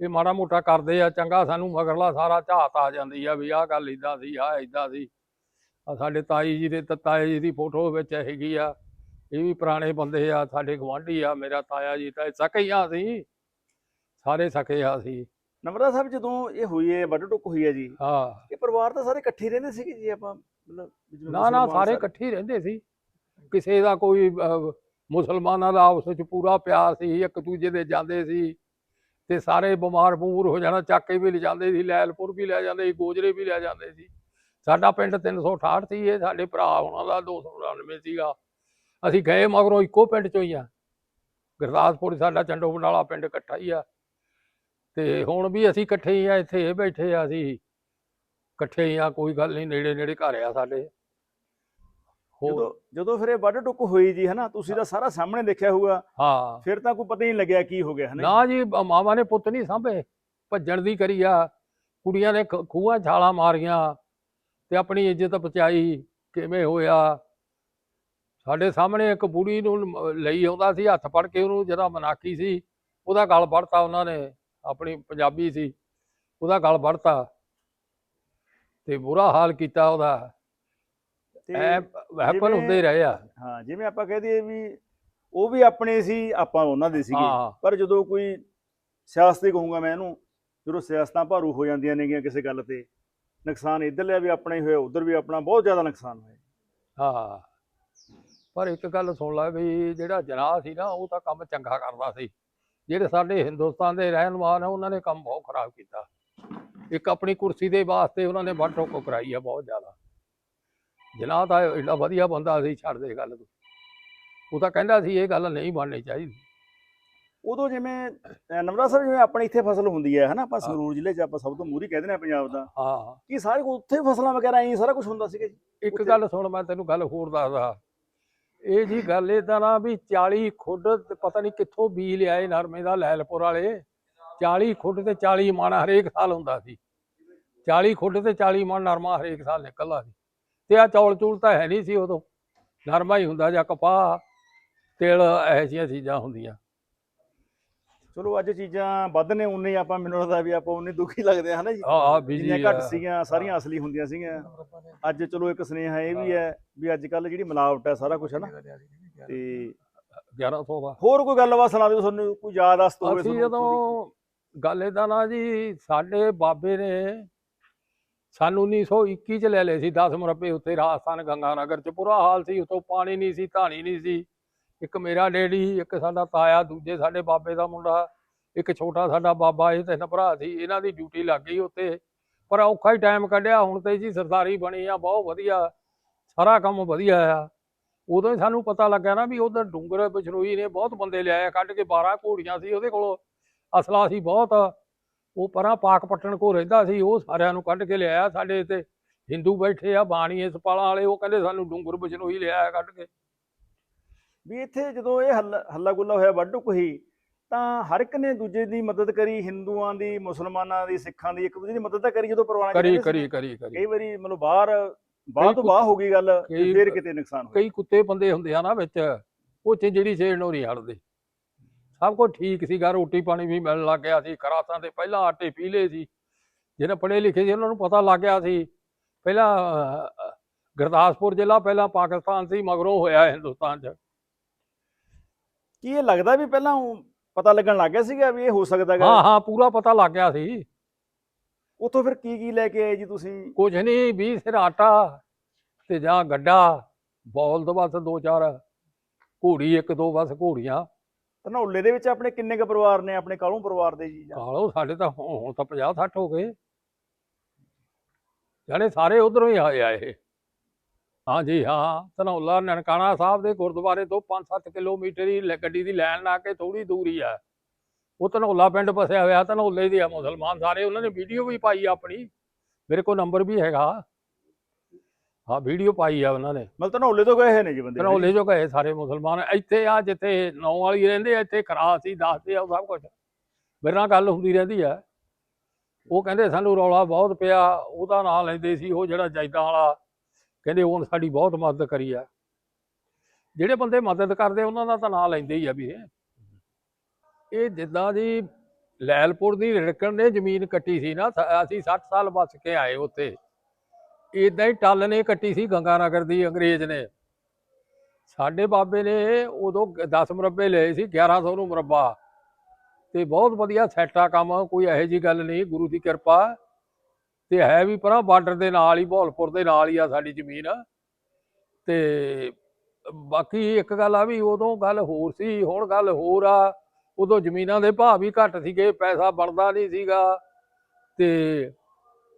ਇਹ ਮਾੜਾ ਮੋਟਾ ਕਰਦੇ ਆ, ਚੰਗਾ ਸਾਨੂੰ ਮਗਰਲਾ ਸਾਰਾ ਝਾਤ ਆ ਜਾਂਦੀ ਆ ਵੀ ਆਹ ਗੱਲ ਇਦਾਂ ਸੀ, ਆਹ ਇਦਾਂ ਸੀ। ਆ ਸਾਡੇ ਤਾਈ ਜੀ ਦੇ ਤਾਏ ਜੀ ਦੀ ਫੋਟੋ ਵਿੱਚ ਹੈਗੀ ਆ, ਇਹ ਵੀ ਪੁਰਾਣੇ ਬੰਦੇ ਆ, ਸਾਡੇ ਗਵਾਂਢੀ ਆ, ਮੇਰਾ ਤਾਇਆ ਜੀ ਤਾਂ ਆ ਸੀ। ਸਾਰੇ ਸਕੇ ਆ ਸੀ ਨੰਬਰਦਾਰ ਸਾਹਿਬ ਜਦੋਂ ਇਹ ਹੋਈ ਹੈ ਵੱਡ ਟੁੱਕ ਹੋਈ ਹੈ ਜੀ ਹਾਂ। ਇਹ ਪਰਿਵਾਰ ਤਾਂ ਸਾਰੇ ਇਕੱਠੇ ਹੀ ਰਹਿੰਦੇ ਸੀਗੇ ਜੀ ਆਪਾਂ? ਮਤਲਬ ਜਿਵੇਂ ਨਾ ਨਾ ਮੁਸਲਮਾਨ ਸਾਰੇ ਇਕੱਠੇ ਹੀ ਰਹਿੰਦੇ ਸੀ। ਕਿਸੇ ਦਾ ਕੋਈ ਅਹ, ਮੁਸਲਮਾਨਾਂ ਦਾ ਆਪਸ ਵਿੱਚ ਪੂਰਾ ਪਿਆਰ ਸੀ ਇੱਕ ਦੂਜੇ ਦੇ ਜਾਂਦੇ ਸੀ ਤੇ ਸਾਰੇ ਬਿਮਾਰ ਬਮੂਰ ਹੋ ਜਾਣਾ ਚੱਕ ਕੇ ਵੀ ਲੈ ਜਾਂਦੇ ਸੀ ਲੈਲਪੁਰ ਵੀ ਲੈ ਜਾਂਦੇ ਸੀ ਗੋਜਰੇ ਵੀ ਲੈ ਜਾਂਦੇ ਸੀ। ਸਾਡਾ ਪਿੰਡ 368 ਸੀ ਇਹ ਸਾਡੇ ਭਰਾ ਉਹਨਾਂ ਦਾ 299 ਸੀਗਾ। ਅਸੀਂ ਗਏ ਮਗਰੋਂ ਇੱਕੋ ਪਿੰਡ ਚੋਂ ਹੀ ਆ। ਗੁਰਦਾਸਪੁਰ ਸਾਡਾ ਚੰਡੋ ਬੰਡਾਲਾ ਪਿੰਡ ਇਕੱਠਾ ਹੀ ਆ। ਤੇ ਹੁਣ ਵੀ ਅਸੀਂ ਇਕੱਠੇ ਹੀ ਆ ਇੱਥੇ ਇਹ ਬੈਠੇ ਆ ਅਸੀਂ। ਇਕੱਠੇ ਹੀ ਆ ਕੋਈ ਗੱਲ ਨਹੀਂ ਨੇੜੇ ਨੇੜੇ ਘਰ ਆ ਸਾਡੇ। ਜਦੋਂ ਜਦੋਂ ਫਿਰ ਇਹ ਵੱਡ ਟੁੱਕ ਹੋਈ ਜੀ ਹਨਾ ਤੁਸੀਂ ਤਾਂ ਸਾਰਾ ਸਾਹਮਣੇ ਦੇਖਿਆ ਹੋਊਗਾ। ਹਾਂ। ਫਿਰ ਤਾਂ ਕੋਈ ਪਤਾ ਹੀ ਨਹੀਂ ਲੱਗਿਆ ਕੀ ਹੋ ਗਿਆ ਹਨਾ ਨਾ ਜੀ ਮਾਵਾਂ ਨੇ ਪੁੱਤ ਨਹੀਂ ਸਾਂਭੇ। ਭੱਜਣ ਦੀ ਕਰੀ ਆ। ਕੁੜੀਆਂ ਨੇ ਖੂਹਾਂ ਛਾਲਾਂ ਮਾਰੀਆਂ ਤੇ ਆਪਣੀ ਇੱਜ਼ਤ ਬਚਾਈ ਕਿਵੇਂ ਹੋਇਆ? ਸਾਡੇ ਸਾਹਮਣੇ ਇੱਕ ਬੁੜੀ ਨੂੰ ਲਈ ਆਉਂਦਾ ਸੀ ਹੱਥ ਫੜ ਕੇ ਉਹਨੂੰ ਜਿਹੜਾ ਮਨਾਕੀ ਸੀ ਉਹਦਾ ਗਲ ਵੜਤਾ ਉਹਨਾਂ ਨੇ। ਆਪਣੀ ਪੰਜਾਬੀ ਸੀ ਉਹਦਾ ਗਲ ਵੜਤਾ ਤੇ ਬੁਰਾ ਹਾਲ ਕੀਤਾ ਉਹਦਾ। ਜਿਵੇਂ- ਹੁੰਦੇ ਹੀ ਰਹੇ ਆ। ਹਾਂ ਜਿਵੇਂ ਆਪਾਂ ਕਹਿ ਦਈਏ ਵੀ ਉਹ ਵੀ ਆਪਣੇ ਸੀ ਆਪਾਂ ਉਹਨਾਂ ਦੇ ਸੀਗੇ। ਪਰ ਜਦੋਂ ਕੋਈ ਸਿਆਸਤੀ ਕਹੂੰਗਾ ਮੈਂ ਇਹਨੂੰ ਜਦੋਂ ਸਿਆਸਤਾਂ ਭਾਰੂ ਹੋ ਜਾਂਦੀਆਂ ਨੇਗੀਆਂ ਕਿਸੇ ਗੱਲ ਤੇ ਨੁਕਸਾਨ ਇੱਧਰ ਲਿਆ ਵੀ ਆਪਣਾ ਹੀ ਹੋਇਆ ਉਧਰ ਵੀ ਆਪਣਾ ਬਹੁਤ ਜ਼ਿਆਦਾ ਨੁਕਸਾਨ ਹੋਇਆ। ਹਾਂ। ਪਰ ਇੱਕ ਗੱਲ ਸੁਣ ਲੈ ਵੀ ਜਿਹੜਾ ਜਨਾਹ ਸੀ ਨਾ ਉਹ ਤਾਂ ਕੰਮ ਚੰਗਾ ਕਰਦਾ ਸੀ। ਜਿਹੜੇ ਸਾਡੇ ਹਿੰਦੁਸਤਾਨ ਦੇ ਰਹਿਨੁਮਾਨ ਆ ਉਹਨਾਂ ਨੇ ਕੰਮ ਬਹੁਤ ਖਰਾਬ ਕੀਤਾ। ਇੱਕ ਆਪਣੀ ਕੁਰਸੀ ਦੇ ਵਾਸਤੇ ਉਹਨਾਂ ਨੇ ਵੱਢ ਟੋਕੋ ਕਰਾਈ ਆ ਬਹੁਤ ਜ਼ਿਆਦਾ। ਜਨਾਹ ਤਾਂ ਏਡਾ ਵਧੀਆ ਬੰਦਾ ਸੀ ਛੱਡ ਦੇ ਗੱਲ ਉਹ ਤਾਂ ਕਹਿੰਦਾ ਸੀ ਇਹ ਗੱਲ ਨਹੀਂ ਬਣਨੀ ਚਾਹੀਦੀ। ਉਦੋਂ ਜਿਵੇਂ ਨਮਰਾ ਸਾਹਿਬ ਜਿਵੇਂ ਆਪਣੇ ਇੱਥੇ ਫਸਲ ਹੁੰਦੀ ਹੈ ਹਨਾ? ਆਪਾਂ ਸੰਗਰੂਰ ਜ਼ਿਲ੍ਹੇ 'ਚ ਆਪਾਂ ਸਭ ਤੋਂ ਮੂਹਰੀ ਕਹਿੰਦੇ ਨੇ ਪੰਜਾਬ ਦਾ। ਹਾਂ। ਕੀ ਸਾਰੇ ਕੋਲ ਉੱਥੇ ਫਸਲਾਂ ਵਗੈਰਾ ਐਂ ਸਾਰਾ ਕੁਝ ਹੁੰਦਾ ਸੀਗਾ ਜੀ? ਇੱਕ ਗੱਲ ਸੁਣ ਮੈਂ ਤੈਨੂੰ ਗੱਲ ਹੋਰ ਦੱਸਦਾ। ਇਹ ਜੀ ਗੱਲ ਏਦਾਂ ਨਾ ਵੀ 40 ਖੁੱਡ ਤੇ ਪਤਾ ਨਹੀਂ ਕਿੱਥੋਂ ਬੀ ਲਿਆਏ ਨਰਮੇ ਦਾ, ਲੈਲਪੁਰ ਵਾਲੇ। 40 ਖੁੱਡ ਤੇ 40 ਮਣ ਹਰੇਕ ਸਾਲ ਹੁੰਦਾ ਸੀ। 40 ਖੁੱਡ ਤੇ 40 ਮਣ ਨਰਮਾ ਹਰੇਕ ਸਾਲ ਨਿਕਲਦਾ ਸੀ। ਤੇ ਆ ਚੌਲ ਚੂਲ ਤਾਂ ਹੈ ਨਹੀਂ ਸੀ ਉਦੋਂ। ਨਰਮਾ ਹੀ ਹੁੰਦਾ ਜਾਂ ਕਪਾਹ, ਤਿਲ, ਇਹੋ ਜਿਹੀਆਂ ਚੀਜ਼ਾਂ ਹੁੰਦੀਆਂ। ਚਲੋ ਅੱਜ ਚੀਜ਼ਾਂ ਵੱਧ ਨੇ ਉਨੇ ਹੀ ਆਪਾਂ ਮੈਨੂੰ ਲੱਗਦਾ ਵੀ ਆਪਾਂ ਉਨੇ ਦੁਖੀ ਲੱਗਦੇ ਆ ਹਨਾ ਜੀ? ਆ ਆ ਬੀਜੀ ਜਿੰਨੀਆਂ ਘੱਟ ਸੀਗੀਆਂ ਸਾਰੀਆਂ ਅਸਲੀ ਹੁੰਦੀਆਂ ਸੀਗੀਆਂ। ਅੱਜ ਚਲੋ ਇੱਕ ਸੁਨੇਹਾ ਇਹ ਵੀ ਹੈ ਵੀ ਅੱਜ ਕੱਲ ਜਿਹੜੀ ਮਿਲਾਵਟ ਹੈ ਸਾਰਾ ਕੁਝ ਹੈ ਨਾ ਤੇ 1100 ਦਾ। ਹੋਰ ਕੋਈ ਗੱਲਬਾਤ ਸੁਣਾ ਦਿਓ ਤੁਹਾਨੂੰ ਕੋਈ ਯਾਦਾਸਤ ਹੋਵੇ ਅਸੀਂ ਉੱਥੋਂ ਜਦੋਂ ਗੱਲ ਏਦਾਂ ਨਾ ਜੀ ਸਾਡੇ ਬਾਬੇ ਨੇ ਸਾਨੂੰ 1921 ਚ ਲੈ ਲਏ ਸੀ 10 ਮੁਰੱਬੇ ਉੱਤੇ ਰਾਜਸਥਾਨ ਗੰਗਾਨਗਰ ਚ। ਬੁਰਾ ਹਾਲ ਸੀ ਉਤੋਂ ਪਾਣੀ ਨਹੀਂ ਸੀ ਧਾਣੀ ਨਹੀਂ ਸੀ। ਇੱਕ ਮੇਰਾ ਡੈਡੀ ਇੱਕ ਸਾਡਾ ਤਾਇਆ, ਦੂਜੇ ਸਾਡੇ ਬਾਬੇ ਦਾ ਮੁੰਡਾ, ਇੱਕ ਛੋਟਾ ਸਾਡਾ ਬਾਬਾ ਇਹ ਤਿੰਨ ਭਰਾ ਸੀ, ਇਹਨਾਂ ਦੀ ਡਿਊਟੀ ਲੱਗ ਗਈ ਉੱਤੇ ਪਰ ਔਖਾ ਹੀ ਟਾਈਮ ਕੱਢਿਆ, ਹੁਣ ਤੇ ਜੀ ਸਰਦਾਰੀ ਬਣੀ ਆ, ਬਹੁਤ ਵਧੀਆ, ਸਾਰਾ ਕੰਮ ਵਧੀਆ ਆ। ਉਦੋਂ ਹੀ ਸਾਨੂੰ ਪਤਾ ਲੱਗਿਆ ਨਾ ਵੀ ਉਧਰ ਡੂੰਗਰ ਬਿਸ਼ਨੋਈ ਨੇ, ਬਹੁਤ ਬੰਦੇ ਲਿਆਏ ਕੱਢ ਕੇ 12 ਘੋੜੀਆਂ ਸੀ ਉਹਦੇ ਕੋਲ, ਅਸਲਾ ਸੀ ਬਹੁਤ। ਉਹ ਪਰਾਂ ਪਾਕ ਪੱਟਣ ਕੋ ਰਹਿੰਦਾ ਸੀ, ਉਹ ਸਾਰਿਆਂ ਨੂੰ ਕੱਢ ਕੇ ਲਿਆਇਆ ਸਾਡੇ ਤੇ। ਹਿੰਦੂ ਬੈਠੇ ਆ, ਬਾਣੀ ਇਸ ਪਾਲਾਂ ਵਾਲੇ, ਉਹ ਕਹਿੰਦੇ ਸਾਨੂੰ ਡੂੰਗਰ ਬਿਸ਼ਨੋਈ ਲਿਆਇਆ ਕੱਢ ਕੇ। ਵੀ ਇੱਥੇ ਜਦੋਂ ਇਹ ਹੱਲਾ ਹੱਲਾ ਗੁੱਲਾ ਹੋਇਆ ਵੱਢ ਹੀ ਤਾਂ ਹਰ ਇੱਕ ਨੇ ਦੂਜੇ ਦੀ ਮਦਦ ਕਰੀ ਹਿੰਦੂਆਂ ਦੀ ਮੁਸਲਮਾਨਾਂ ਦੀ ਸਿੱਖਾਂ ਦੀ ਇੱਕ ਦੂਜੇ ਦੀ ਮਦਦ ਤਾਂ ਕਰੀ ਜਦੋਂ ਪਰਵਾਣਾ ਕਰੀ ਕਰੀ ਕਰੀ ਕਰੀ। ਕਈ ਵਾਰੀ ਮਤਲਬ ਬਾਹਰ ਬਾਹਰ ਕਈ ਤੋਂ ਬਾਹਰ ਹੋ ਗਈ ਗੱਲ ਤੇ ਕਈ- ਫਿਰ ਕਿਤੇ ਨੁਕਸਾਨ ਹੋਇਆ। ਕਈ ਕੁੱਤੇ ਬੰਦੇ ਹੁੰਦੇ ਆ ਨਾ ਵਿੱਚ ਉਹ ਚ ਜਿਹੜੀ ਛੇੜ ਨੂੰ ਨਹੀਂ ਹਟਦੇ। ਸਭ ਕੁਝ ਠੀਕ ਸੀਗਾ ਰੋਟੀ ਪਾਣੀ ਵੀ ਮਿਲਣ ਲੱਗ ਗਿਆ ਸੀ ਖਰਾਸਾਂ ਦੇ ਪਹਿਲਾਂ ਆਟੇ ਪੀਲੇ ਸੀ ਜਿਹਨੇ ਪੜ੍ਹੇ ਲਿਖੇ ਸੀ ਉਹਨਾਂ ਨੂੰ ਪਤਾ ਲੱਗ ਗਿਆ ਸੀ। ਪਹਿਲਾਂ ਗੁਰਦਾਸਪੁਰ ਜ਼ਿਲ੍ਹਾ ਪਹਿਲਾਂ ਪਾਕਿਸਤਾਨ ਸੀ ਮਗਰੋਂ ਹੋਇਆ ਹਿੰਦੁਸਤਾਨ 'ਚ। ਕੀ ਇਹ ਲੱਗਦਾ ਵੀ ਪਹਿਲਾਂ ਉਹ ਪਤਾ ਲੱਗਣ ਲੱਗ ਗਿਆ ਸੀਗਾ ਵੀ ਇਹ ਹੋ ਸਕਦਾ ਹਾਂ ਹੈ ਹਾਂ ਪੂਰਾ ਪਤਾ ਲੱਗ ਗਿਆ ਸੀ। ਉਤੋਂ ਫਿਰ ਕੀ ਕੀ ਲੈ ਕੇ ਆਏ ਜੀ ਤੁਸੀਂ? ਕੁਝ ਨਹੀਂ 20 ਸਿਰ ਆਟਾ ਤੇ ਜਾਂ ਗੱਡਾ ਬੌਲ ਤੋਂ ਬਸ ਦੋ ਚਾਰ ਘੋੜੀ ਇੱਕ ਦੋ ਬਸ ਘੋੜੀਆਂ। ਧਨੌਲੇ ਦੇ ਵਿੱਚ ਆਪਣੇ ਕਿੰਨੇ ਕ ਪਰਿਵਾਰ ਨੇ ਆਪਣੇ ਕਾਲੋਂ ਪਰਿਵਾਰ ਦੇ ਜੀ ਜਾਂ- ਕਾਲੋ ਸਾਡੇ ਤਾਂ ਹੁਣ ਹੁਣ ਤਾਂ 50 60 ਹੋ ਗਏ। ਜਾਣੇ ਸਾਰੇ ਉਧਰੋਂ ਹੀ ਆਏ ਆ ਇਹ। ਹਾਂਜੀ ਹਾਂ ਧਨੌਲਾ ਨਨਕਾਣਾ ਸਾਹਿਬ ਦੇ ਗੁਰਦੁਆਰੇ ਤੋਂ 5-7 ਕਿਲੋਮੀਟਰ ਹੀ ਗੱਡੀ ਦੀ ਲਾਈਨ ਲਾ ਕੇ ਥੋੜੀ ਦੂਰੀ ਆ। ਉਹ ਧਨੌਲਾ ਪਿੰਡ ਵਸਿਆ ਹੋਇਆ ਧਨੌਲੇ ਦੇ ਆ ਮੁਸਲਮਾਨ ਸਾਰੇ। ਉਹਨਾਂ ਨੇ ਵੀਡੀਓ ਵੀ ਪਾਈ ਆਪਣੀ। ਮੇਰੇ ਕੋਲ ਨੰਬਰ ਵੀ ਹੈਗਾ। ਹਾਂ ਵੀਡੀਓ ਪਾਈ ਆ ਉਹਨਾਂ ਨੇ। ਮਤਲਬ ਧਨੌਲੇ ਤੋਂ ਗਏ ਨੇ ਜੀ ਬੰਦੇ ਧਨੌਲੇ ਜੋ ਗਏ ਸਾਰੇ ਮੁਸਲਮਾਨ। ਇੱਥੇ ਆ ਜਿੱਥੇ ਨੌ ਵਾਲੀ ਰਹਿੰਦੇ ਆ ਇੱਥੇ ਖਰਾ ਸੀ ਦੱਸਦੇ ਆ ਸਭ ਕੁਝ ਮੇਰੇ ਨਾਲ ਗੱਲ ਹੁੰਦੀ ਰਹਿੰਦੀ ਆ। ਉਹ ਕਹਿੰਦੇ ਸਾਨੂੰ ਰੌਲਾ ਬਹੁਤ ਪਿਆ ਉਹਦਾ ਨਾਂ ਲੈਂਦੇ ਸੀ ਉਹ ਜਿਹੜਾ ਜੈਦਾਂ ਵਾਲਾ ਕਹਿੰਦੇ ਉਹ ਸਾਡੀ ਬਹੁਤ ਮਦਦ ਕਰੀ ਆ। ਜਿਹੜੇ ਬੰਦੇ ਮਦਦ ਕਰਦੇ, ਉਹਨਾਂ ਦਾ ਤਾਂ ਨਾਂ ਲੈਂਦੇ ਹੀ ਆ ਵੀ ਇਹ। ਇਹ ਜਿੱਦਾਂ ਦੀ ਲੈਲਪੁਰ ਦੀ ਰਿੜਕਣ ਨੇ ਜ਼ਮੀਨ ਕੱਟੀ ਸੀ ਨਾ ਅਸੀਂ 60 ਸਾਲ ਬਸ ਕੇ ਆਏ ਉੱਥੇ। ਇਦਾਂ ਹੀ ਟੱਲ ਨੇ ਕੱਟੀ ਸੀ ਗੰਗਾ ਨਗਰ ਦੀ, ਅੰਗਰੇਜ਼ ਨੇ। ਸਾਡੇ ਬਾਬੇ ਨੇ ਉਦੋਂ 10 ਮੁਰੱਬੇ ਲਏ ਸੀ 1100 ਨੂੰ ਮੁਰੱਬਾ। ਤੇ ਬਹੁਤ ਵਧੀਆ ਸੈੱਟ ਆ ਕੰਮ, ਕੋਈ ਇਹੋ ਜੀ ਗੱਲ ਨਹੀਂ, ਗੁਰੂ ਦੀ ਕਿਰਪਾ। ਤੇ ਹੈ ਵੀ ਪਰਾਂ ਬਾਰਡਰ ਦੇ ਨਾਲ ਹੀ ਭੌਲਪੁਰ ਦੇ ਨਾਲ ਹੀ ਆ ਸਾਡੀ ਜ਼ਮੀਨ। ਤੇ ਬਾਕੀ ਇੱਕ ਗੱਲ ਆ ਵੀ ਉਦੋਂ ਗੱਲ ਹੋਰ ਸੀ, ਹੁਣ ਗੱਲ ਹੋਰ ਆ। ਉਦੋਂ ਜ਼ਮੀਨਾਂ ਦੇ ਭਾਅ ਵੀ ਘੱਟ ਸੀਗੇ, ਪੈਸਾ ਬਣਦਾ ਨਹੀਂ ਸੀਗਾ। ਤੇ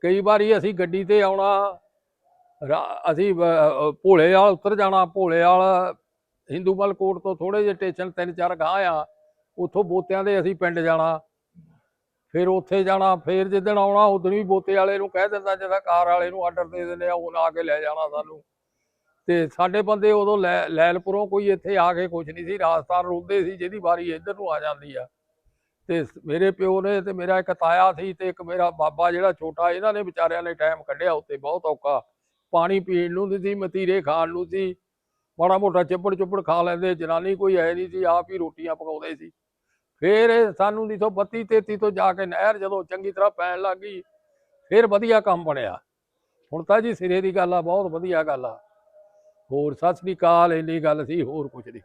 ਕਈ ਵਾਰੀ ਅਸੀਂ ਗੱਡੀ ਤੇ ਆਉਣਾ ਅਸੀਂ ਭੋਲੇ ਵਾਲ ਉੱਤਰ ਜਾਣਾ ਭੋਲੇ ਵਾਲ ਹਿੰਦੂਮਲ ਕੋਟ ਤੋਂ ਥੋੜੇ ਜਿਹੇ ਸਟੇਸ਼ਨ ਤਿੰਨ ਚਾਰ ਗਾਂਹ ਆ। ਉੱਥੋਂ ਬੋਤਿਆਂ ਦੇ ਅਸੀਂ ਪਿੰਡ ਜਾਣਾ। ਫਿਰ ਉੱਥੇ ਜਾਣਾ, ਫਿਰ ਜਿੱਦਣ ਆਉਣਾ ਉਦੋਂ ਵੀ ਬੋਤੇ ਵਾਲੇ ਨੂੰ ਕਹਿ ਦਿੰਦਾ ਜਿਹੜਾ ਕਾਰ ਵਾਲੇ ਨੂੰ ਆਰਡਰ ਦੇ ਦਿੰਦੇ ਆ, ਉਹ ਆ ਕੇ ਲੈ ਜਾਣਾ ਸਾਨੂੰ। ਤੇ ਸਾਡੇ ਬੰਦੇ ਉਦੋਂ ਲੈ- ਲੈਲਪੁਰੋਂ ਕੋਈ ਇੱਥੇ ਆ ਕੇ ਕੁਝ ਨਹੀਂ ਸੀ, ਰਾਜਸਥਾਨ ਰੋਂਦੇ ਸੀ, ਜਿਹਦੀ ਵਾਰੀ ਇੱਧਰ ਨੂੰ ਆ ਜਾਂਦੀ ਆ। ਤੇ ਮੇਰੇ ਪਿਓ ਨੇ ਤੇ ਮੇਰਾ ਇੱਕ ਤਾਇਆ ਸੀ ਤੇ ਇੱਕ ਮੇਰਾ ਬਾਬਾ ਜਿਹੜਾ ਛੋਟਾ, ਇਹਨਾਂ ਨੇ ਵਿਚਾਰਿਆਂ ਨੇ ਟਾਈਮ ਕੱਢਿਆ ਉੱਤੇ ਬਹੁਤ ਔਖਾ। ਪਾਣੀ ਪੀਣ ਨੂੰ ਨਹੀਂ ਸੀ, ਮਤੀਰੇ ਖਾਣ ਨੂੰ ਸੀ। ਮਾੜਾ ਮੋਟਾ ਚਿੱਪੜ ਚੁੱਪੜ ਖਾ ਲੈਂਦੇ, ਜਨਾਨੀ ਕੋਈ ਹੈ ਨਹੀਂ ਸੀ, ਆਪ ਹੀ ਰੋਟੀਆਂ ਪਕਾਉਂਦੇ ਸੀ। ਫਿਰ ਇਹ ਸਾਨੂੰ 1932 33 ਤੋਂ ਜਾ ਕੇ ਨਹਿਰ ਜਦੋਂ ਚੰਗੀ ਤਰ੍ਹਾਂ ਪੈਣ ਲੱਗ ਗਈ ਫਿਰ ਵਧੀਆ ਕੰਮ ਬਣਿਆ। ਹੁਣ ਤਾਂ ਜੀ ਸਿਰੇ ਦੀ ਗੱਲ ਆ ਬਹੁਤ ਵਧੀਆ ਗੱਲ ਆ। ਹੋਰ ਸਤਿ ਸ੍ਰੀ ਅਕਾਲ ਇੰਨੀ ਗੱਲ ਸੀ ਹੋਰ ਕੁਝ ਨਹੀਂ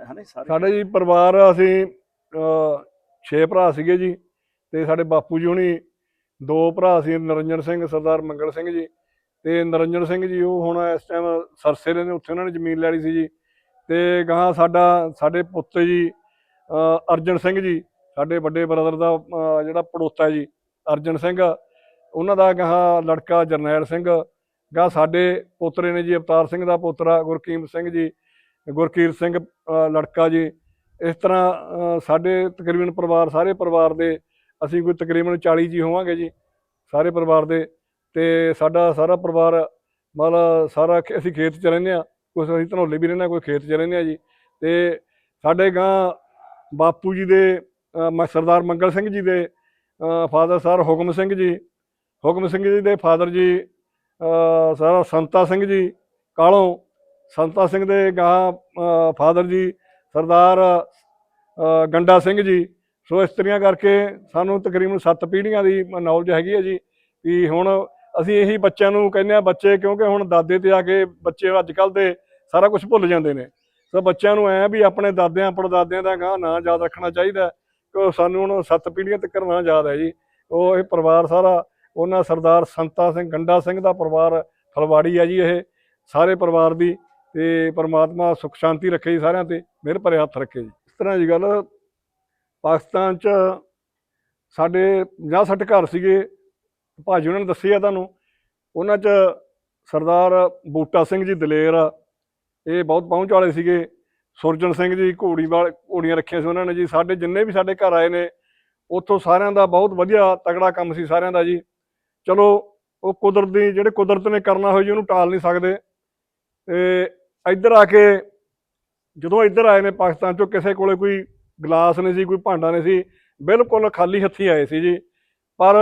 ਹਨੇ ਸਾਰੇ ਸਾਡੇ ਜੀ ਪਰਿਵਾਰ ਅਸੀਂ ਛੇ ਭਰਾ ਸੀਗੇ ਜੀ ਤੇ ਸਾਡੇ ਬਾਪੂ ਜੀ ਹੁਣੀ ਦੋ ਭਰਾ ਸੀ ਨਰਿੰਜਨ ਸਿੰਘ ਸਰਦਾਰ ਮੰਗਲ ਸਿੰਘ ਜੀ ਤੇ ਨਰਿੰਜਨ ਸਿੰਘ ਜੀ ਉਹ ਹੁਣ ਇਸ ਟਾਈਮ ਸਰਸੇ ਦੇ ਨੇ ਉੱਥੇ ਉਹਨਾਂ ਨੇ ਜ਼ਮੀਨ ਲੈ ਲਈ ਸੀ ਜੀ ਤੇ ਗਾਂ ਸਾਡਾ ਸਾਡੇ ਪੁੱਤ ਜੀ ਅਰਜਨ ਸਿੰਘ ਜੀ, ਸਾਡੇ ਵੱਡੇ ਬ੍ਰਦਰ ਦਾ ਜਿਹੜਾ ਪੜੋਤਾ ਜੀ, ਅਰਜਨ ਸਿੰਘ। ਉਹਨਾਂ ਦਾ ਗਾਂ ਲੜਕਾ ਜਰਨੈਲ ਸਿੰਘ। ਗਾਂ ਸਾਡੇ ਪੋਤਰੇ ਨੇ ਜੀ, ਅਵਤਾਰ ਸਿੰਘ ਦਾ ਪੋਤਰਾ, ਗੁਰਕੀਮ ਸਿੰਘ ਜੀ, ਗੁਰਕੀਰ ਸਿੰਘ ਲੜਕਾ ਜੀ। ਇਸ ਤਰ੍ਹਾਂ ਸਾਡੇ ਤਕਰੀਬਨ ਪਰਿਵਾਰ, ਸਾਰੇ ਪਰਿਵਾਰ ਦੇ ਅਸੀਂ ਕੋਈ ਤਕਰੀਬਨ 40 ਜੀ ਹੋਵਾਂਗੇ ਜੀ, ਸਾਰੇ ਪਰਿਵਾਰ ਦੇ। ਤੇ ਸਾਡਾ ਸਾਰਾ ਪਰਿਵਾਰ, ਮਤਲਬ ਸਾਰਾ ਅਸੀਂ ਖੇਤ 'ਚ ਰਹਿੰਦੇ ਆ ਕੁਛ ਅਸੀਂ ਧਨੋਲੇ ਵੀ ਰਹਿੰਦੇ ਹਾਂ, ਕੋਈ ਖੇਤ 'ਚ ਰਹਿੰਦੇ ਆ ਜੀ। ਤੇ ਸਾਡੇ ਗਾਂ ਬਾਪੂ ਜੀ ਦੇ ਅਹ, ਮ- ਸਰਦਾਰ ਮੰਗਲ ਸਿੰਘ ਜੀ ਦੇ ਫਾਦਰ ਸਰ ਹੁਕਮ ਸਿੰਘ ਜੀ ਹੁਕਮ ਸਿੰਘ ਜੀ ਦੇ ਫਾਦਰ ਜੀ ਅਹ, ਸਰ ਸੰਤਾ ਸਿੰਘ ਜੀ ਕਾਲੋਂ ਸੰਤਾ ਸਿੰਘ ਦੇ ਗਾਂ ਫਾਦਰ ਜੀ ਸਰਦਾਰ ਗੰਡਾ ਸਿੰਘ ਜੀ। ਸੋ ਇਸ ਤਰੀਆਂ ਕਰਕੇ ਸਾਨੂੰ ਤਕਰੀਬਨ 7 ਪੀੜ੍ਹੀਆਂ ਦੀ ਨੌਲੇਜ ਹੈਗੀ ਹੈ ਜੀ ਵੀ ਹੁਣ ਅਸੀਂ ਇਹੀ ਬੱਚਿਆਂ ਨੂੰ ਕਹਿੰਦੇ ਆ ਬੱਚੇ ਕਿਉਂਕਿ ਹੁਣ ਦਾਦੇ ਤੇ ਆ ਕੇ ਬੱਚੇ ਅੱਜ ਕੱਲ ਦੇ ਸਾਰਾ ਕੁਝ ਭੁੱਲ ਜਾਂਦੇ ਨੇ। ਸੋ ਬੱਚਿਆਂ ਨੂੰ ਐ ਵੀ ਆਪਣੇ ਦਾਦਿਆਂ, ਪੜਦਾਦਿਆਂ ਦਾ ਗਾਂ ਨਾਂ ਯਾਦ ਰੱਖਣਾ ਚਾਹੀਦਾ ਕਿ ਸਾਨੂੰ ਹੁਣ ਸੱਤ ਪੀੜ੍ਹੀਆਂ ਤੱਕ ਨਾਂ ਯਾਦ ਹੈ ਜੀ। ਉਹ ਇਹ ਪਰਿਵਾਰ ਸਾਰਾ, ਉਹਨਾਂ ਸਰਦਾਰ ਸੰਤਾ ਸਿੰਘ, ਗੰਡਾ ਸਿੰਘ ਦਾ ਪਰਿਵਾਰ ਫਲਵਾੜੀ ਹੈ ਜੀ ਇਹ, ਸਾਰੇ ਪਰਿਵਾਰ ਦੀ ਤੇ ਪਰਮਾਤਮਾ ਸੁਖ ਸ਼ਾਂਤੀ ਰੱਖੇ ਜੀ ਸਾਰਿਆਂ ਤੇ, ਮਿਹਰ ਭਰੇ ਹੱਥ ਰੱਖੇ ਜੀ। ਇਸ ਤਰ੍ਹਾਂ ਦੀ ਗੱਲ, ਪਾਕਿਸਤਾਨ ਚ ਸਾਡੇ 50 60 ਘਰ ਸੀਗੇ। ਭਾਜੀ ਉਹਨਾਂ ਨੇ ਦੱਸੀ ਆ ਤੁਹਾਨੂੰ, ਉਹਨਾਂ 'ਚ ਸਰਦਾਰ ਬੂਟਾ ਸਿੰਘ ਜੀ ਦਲੇਰ ਇਹ ਬਹੁਤ ਪਹੁੰਚ ਵਾਲੇ ਸੀਗੇ। ਸੁਰਜਨ ਸਿੰਘ ਜੀ ਘੋੜੀ ਵਾਲ ਘੋੜੀਆਂ ਰੱਖੀਆਂ ਸੀ ਉਹਨਾਂ ਨੇ ਜੀ। ਸਾਡੇ ਜਿੰਨੇ ਵੀ ਸਾਡੇ ਘਰ ਆਏ ਨੇ, ਉੱਥੋਂ ਸਾਰਿਆਂ ਦਾ ਬਹੁਤ ਵਧੀਆ ਤਗੜਾ ਕੰਮ ਸੀ ਸਾਰਿਆਂ ਦਾ ਜੀ। ਚਲੋ, ਉਹ ਕੁਦਰਤ ਦੀ ਜਿਹੜੇ ਕੁਦਰਤ ਨੇ ਕਰਨਾ ਹੋਇਆ ਜੀ, ਉਹਨੂੰ ਟਾਲ ਨਹੀਂ ਸਕਦੇ। ਤੇ ਇੱਧਰ ਆ ਕੇ ਜਦੋਂ ਇੱਧਰ ਆਏ ਨੇ ਪਾਕਿਸਤਾਨ ਚੋਂ, ਕਿਸੇ ਕੋਲੇ ਕੋਈ ਗਲਾਸ ਨਹੀਂ ਸੀ, ਕੋਈ ਭਾਂਡਾ ਨਹੀਂ ਸੀ, ਬਿਲਕੁਲ ਖਾਲੀ ਹੱਥੀਂ ਆਏ ਸੀ ਜੀ। ਪਰ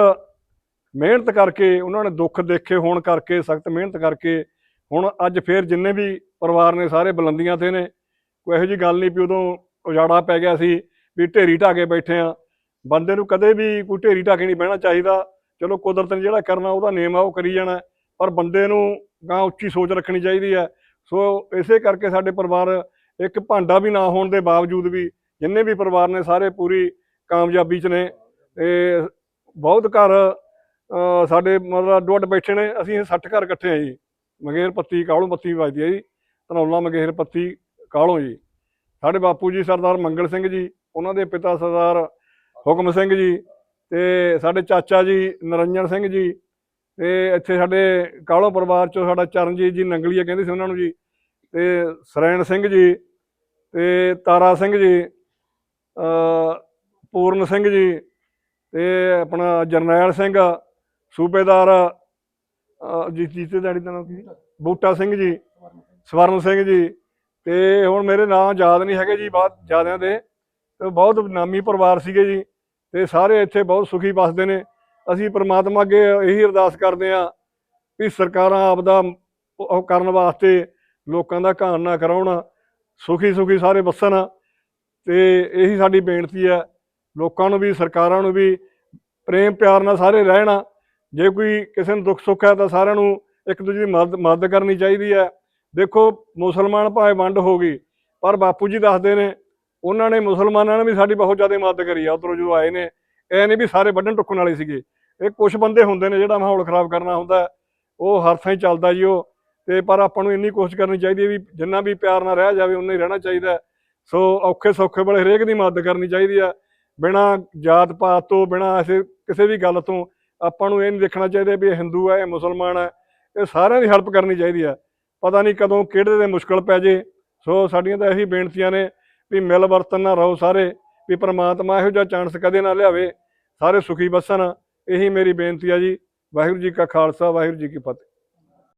ਮਿਹਨਤ ਕਰਕੇ, ਉਹਨਾਂ ਨੇ ਦੁੱਖ ਦੇਖੇ ਹੋਣ ਕਰਕੇ, ਸਖਤ ਮਿਹਨਤ ਕਰਕੇ ਹੁਣ ਅੱਜ ਫੇਰ ਜਿੰਨੇ ਵੀ ਪਰਿਵਾਰ ਨੇ ਸਾਰੇ ਬੁਲੰਦੀਆਂ ਤੇ ਨੇ, ਕੋਈ ਇਹੋ ਜੀ ਗੱਲ ਨਹੀਂ ਵੀ ਉਦੋਂ ਉਜਾੜਾ ਪੈ ਗਿਆ ਸੀ ਵੀ ਢੇਰੀ ਢਾ ਕੇ ਬੈਠੇ ਆ ਬੰਦੇ ਨੂੰ ਕਦੇ ਵੀ ਕੋਈ ਢੇਰੀ ਢਾ ਕੇ ਨਹੀਂ ਬਹਿਣਾ ਚਾਹੀਦਾ। ਚਲੋ ਕੁਦਰਤ ਨੇ ਜਿਹੜਾ ਕਰਨਾ ਉਹਦਾ ਨੇਮ ਆ, ਉਹ ਕਰੀ ਜਾਣਾ। ਪਰ ਬੰਦੇ ਨੂੰ ਗਾਂ ਉੱਚੀ ਸੋਚ ਰੱਖਣੀ ਚਾਹੀਦੀ ਹੈ। ਸੋ ਇਸੇ ਕਰਕੇ ਸਾਡੇ ਪਰਿਵਾਰ ਇੱਕ ਭਾਂਡਾ ਵੀ ਨਾ ਹੋਣ ਦੇ ਬਾਵਜੂਦ ਵੀ ਜਿੰਨੇ ਵੀ ਪਰਿਵਾਰ ਨੇ ਸਾਰੇ ਪੂਰੀ ਕਾਮਯਾਬੀ 'ਚ ਨੇ। ਤੇ ਬਹੁਤ ਘਰ ਸਾਡੇ ਮਤਲਬ ਡੁੱਟ ਬੈਠੇ ਨੇ। ਅਸੀਂ ਇਹ 60 ਘਰ ਇਕੱਠੇ ਆ ਜੀ। ਮਗੇਰ ਪੱਤੀ ਕਾਲੋਂ ਪੱਤੀ ਵੱਜਦੀ ਹੈ ਜੀ? ਧਨੌਲਾ ਮਗੇਰ ਪੱਤੀ ਕਾਲੋਂ ਜੀ? ਸਾਡੇ ਬਾਪੂ ਜੀ ਸਰਦਾਰ ਮੰਗਲ ਸਿੰਘ ਜੀ, ਉਹਨਾਂ ਦੇ ਪਿਤਾ ਸਰਦਾਰ ਹੁਕਮ ਸਿੰਘ ਜੀ ਤੇ ਸਾਡੇ ਚਾਚਾ ਜੀ ਨਰਿੰਜਨ ਸਿੰਘ ਜੀ ਤੇ ਇੱਥੇ ਸਾਡੇ ਕਾਲੋਂ ਪਰਿਵਾਰ ਚੋਂ ਸਾਡਾ ਚਰਨਜੀਤ ਜੀ ਨੰਗਲੀਆ ਕਹਿੰਦੇ ਸੀ ਉਹਨਾਂ ਨੂੰ ਜੀ ਤੇ ਸਰੈਣ ਸਿੰਘ ਜੀ ਤੇ ਤਾਰਾ ਸਿੰਘ ਜੀ ਪੂਰਨ ਸਿੰਘ ਜੀ ਤੇ ਆਪਣਾ ਜਰਨੈਲ ਸਿੰਘ, ਸੂਬੇਦਾਰ ਜੀ ਜੀਤੇ ਦਾੜੀ ਦਾ ਨਾਮ ਕੀ? ਸੀ? ਬੂਟਾ ਸਿੰਘ ਜੀ। ਸਵਰਨ ਸਿੰਘ ਜੀ। ਤੇ ਹੁਣ ਮੇਰੇ ਨਾਮ ਯਾਦ ਨਹੀਂ ਹੈਗੇ ਜੀ ਬਾਅਦ ਜਿਆਦਿਆਂ ਦੇ। ਤੇ ਬਹੁਤ ਨਾਮੀ ਪਰਿਵਾਰ ਸੀਗੇ ਜੀ। ਤੇ ਸਾਰੇ ਇੱਥੇ ਬਹੁਤ ਸੁਖੀ ਵੱਸਦੇ ਨੇ। ਅਸੀਂ ਪ੍ਰਮਾਤਮਾ ਅੱਗੇ ਇਹੀ ਅਰਦਾਸ ਕਰਦੇ ਹਾਂ ਵੀ ਸਰਕਾਰਾਂ ਆਪਦਾ ਉਹ ਕਰਨ ਵਾਸਤੇ ਲੋਕਾਂ ਦਾ ਘਾਣ ਨਾ ਕਰਾਉਣ। ਸੁਖੀ ਸੁਖੀ ਸਾਰੇ ਵਸਣ। ਤੇ ਇਹੀ ਸਾਡੀ ਬੇਨਤੀ ਹੈ। ਲੋਕਾਂ ਨੂੰ ਵੀ, ਸਰਕਾਰਾਂ ਨੂੰ ਵੀ, ਪ੍ਰੇਮ ਪਿਆਰ ਨਾਲ ਸਾਰੇ ਰਹਿਣ। ਜੇ ਕੋਈ ਕਿਸੇ ਨੂੰ ਦੁੱਖ ਸੁੱਖ ਹੈ ਤਾਂ ਸਾਰਿਆਂ ਨੂੰ ਇੱਕ ਦੂਜੇ ਦੀ ਮਦਦ ਮਦਦ ਕਰਨੀ ਚਾਹੀਦੀ ਹੈ। ਦੇਖੋ, ਮੁਸਲਮਾਨ ਭਾਵੇਂ ਵੰਡ ਹੋ ਗਈ, ਪਰ ਬਾਪੂ ਜੀ ਦੱਸਦੇ ਨੇ, ਉਹਨਾਂ ਨੇ ਮੁਸਲਮਾਨਾਂ ਨੇ ਵੀ ਸਾਡੀ ਬਹੁਤ ਜ਼ਿਆਦਾ ਮਦਦ ਕਰੀ ਆ, ਉਧਰੋਂ ਜੋ ਆਏ ਨੇ, ਇਹ ਨਹੀਂ ਵੀ ਸਾਰੇ ਵੱਢਣ ਟੁੱਕਣ ਵਾਲੇ ਸੀਗੇ। ਇਹ ਕੁਝ ਬੰਦੇ ਹੁੰਦੇ ਨੇ ਜਿਹੜਾ ਮਾਹੌਲ ਖਰਾਬ ਕਰਨਾ ਹੁੰਦਾ, ਉਹ ਹਰ ਥਾਂ ਹੀ ਚੱਲਦਾ ਜੀ ਉਹ, ਤੇ ਪਰ ਆਪਾਂ ਨੂੰ ਇੰਨੀ ਕੋਸ਼ਿਸ਼ ਕਰਨੀ ਚਾਹੀਦੀ ਹੈ ਵੀ ਜਿੰਨਾ ਵੀ ਪਿਆਰ ਨਾਲ ਰਹਿ ਜਾਵੇ, ਉਨਾ ਹੀ ਰਹਿਣਾ ਚਾਹੀਦਾ ਸੋ ਔਖੇ ਸੌਖੇ ਵੇਲੇ ਹਰੇਕ ਦੀ ਮਦਦ ਕਰਨੀ ਚਾਹੀਦੀ ਆ ਬਿਨਾ ਜਾਤ ਪਾਤ ਤੋਂ, ਬਿਨਾ ਐਸੇ ਕਿਸੇ ਵੀ ਗੱਲ ਤੋਂ ਆਪਾਂ ਨੂੰ ਇਹ ਨਹੀਂ ਦੇਖਣਾ ਚਾਹੀਦਾ ਵੀ ਇਹ ਹਿੰਦੂ ਹੈ, ਇਹ ਮੁਸਲਮਾਨ ਹੈ, ਇਹ ਸਾਰਿਆਂ ਦੀ ਹੈਲਪ ਕਰਨੀ ਚਾਹੀਦੀ ਆ ਪਤਾ ਨਹੀਂ ਕਦੋਂ ਕਿਹੜੇ ਦੇ ਮੁਸ਼ਕਲ ਪੈ ਜੇ। ਸੋ ਸਾਡੀਆਂ ਤਾਂ ਇਹੀ ਬੇਨਤੀਆਂ ਨੇ ਵੀ ਮਿਲ ਵਰਤਨ ਨਾ ਰਹੋ ਸਾਰੇ, ਵੀ ਪ੍ਰਮਾਤਮਾ ਇਹੋ ਜਿਹਾ ਚਾਂਸ ਕਦੇ ਨਾ ਲਿਆਵੇ। ਸਾਰੇ ਸੁਖੀ ਬਸਣ, ਇਹੀ ਮੇਰੀ ਬੇਨਤੀ ਆ ਜੀ। ਵਾਹਿਗੁਰੂ ਜੀ ਕਾ ਖਾਲਸਾ, ਵਾਹਿਗੁਰੂ ਜੀ ਕੀ ਫਤਿਹ।